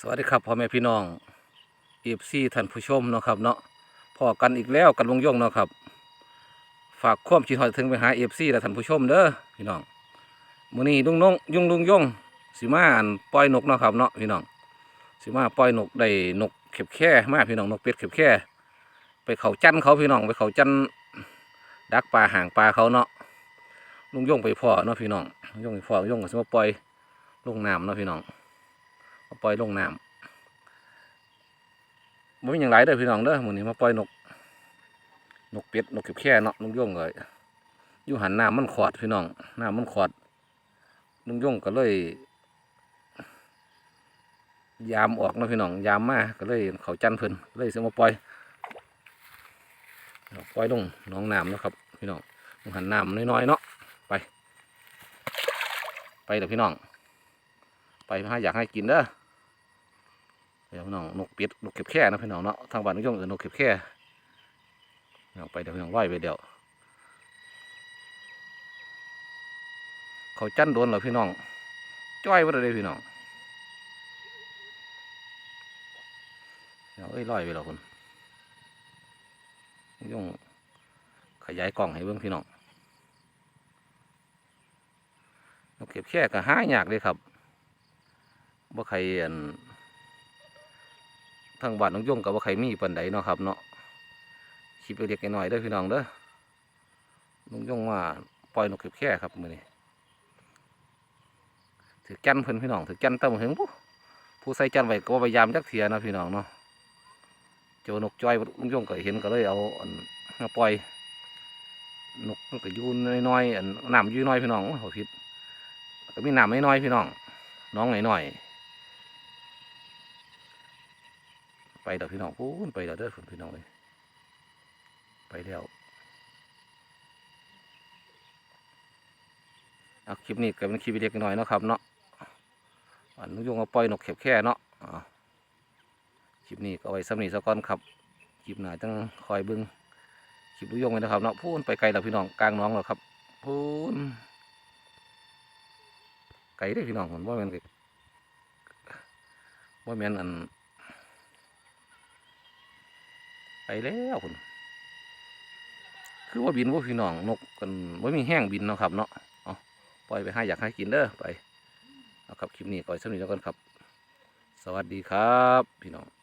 สวัสดีครับพ่อแม่พี่น้องเอฟซีท่านผู้ชมเนาะครับเนาะพอกันอีกแล้วกันลุงย่งเนาะครับ ฝากความคิดฮอดถึงไปหาเอฟซีและท่านผู้ชมเด้อพี่น้องมื้อนี้ลุงนงยุ่งลุงย่งสิมาอันปล่อยนกเนาะครับเนาะพี่น้องสิมาปล่อยนกได้นกเข็บแค่มาพี่น้องนกเป็ดเข็บแค่ไปเขาจันเขาพี่น้องไปเขาจันดักปลาห่างปลาเขาเนาะลุงย่งไปพ่อเนาะพี่น้องลุงย่งไปพ่อลุงย่งก็สิมาปล่อยลงน้ำเนาะพี่น้อง ปล่อยลงน้ำบ่มีอย่างไรเด้อพี่น้องเด้อมือนี้มาปล่อยนก นกเป็ดนกเก็บแค่เนาะลุงย่งก็อยู่หันน้ำมันขอดพี่น้องน้ำมันขอดลุงย่งก็เลย ยามออกนะพี่น้องยามมาก็เลยเขาจันเพิ่นเลยเสิมาปล่อยเอปล่อยลงน้องน้ำนะครับ พี่น้องหันน้ำน้อยๆเนาะไป ไปเด้อพี่น้อง ไปหาอยากให้กินเด้อ เดี๋ยวพี่น้องนกเป็ดนกเก็บแค่นะพี่น้องเนาะทางบ้านนกยงเออนกเก็บแค่เอาไปเดี๋ยวพี่น้องร้อยไปเดี๋ยวเขาจันโดนเหรอพี่น้องจ้อยไปเลยพี่น้องเดี๋ยวเอ้ยร้อยไปแล้วคนนกยงขยายกล่องให้เบิ่งพี่น้องนกเก็บแค่ก็หายากเลยครับบ่ใครอัน ทางบ้านน้องยงกับว่าใครมีปันใดเนาะครับเนาะคลิปเล็กๆน้อยๆเด้อพี่น้องเด้อน้องยงว่าปล่อยนกเก็บแค่ครับมือนี้ถือจันเพิ่นพี่น้องถือจันเต้าหึงผู้ผู้ใส่จันไว้ก็พยายามจักเทียนะพี่น้องเนาะเจ้านกจ้อยน้องยงก็เห็นก็เลยเอาอันมาปล่อยนกมันก็ยู่น้อยๆอันน้ำยู่น้อยพี่น้องโอ้โหผิดก็มีน้ำน้อยๆพี่น้องน้องหน่อยหน่อยๆ ไปเดี๋ยวพี่น้องพูนไปเดี๋ยวเด้อฝนพี่น้องเลยไปแล้วเอาคลิปนี้ก็เป็นคลิปเล็กๆน้อยนะครับเนาะอันนุยงเอาปล่อยนกเข็บแค่เนาะคลิปนี้ก็เอาไว้สำนีสะก้อนครับคลิปหน้าจังคอยบึงคลิปนุยงไว้นะครับเนาะพูนไปไกลแล้วพี่น้องกลางน้องแล้วครับพูนไก่ได้พี่น้องผมว่ามันว่าม่นอัน ไปแล้วคุณคือว่าบินว่าพี่น้องนกกันว่ามีแห้งบินเนาะครับเนาะเอาปล่อยไปให้อยากให้กินเด้อไปเอาครับคลิปนี้ก่อนสักนิดแล้วกันครับ สวัสดีครับ พี่น้อง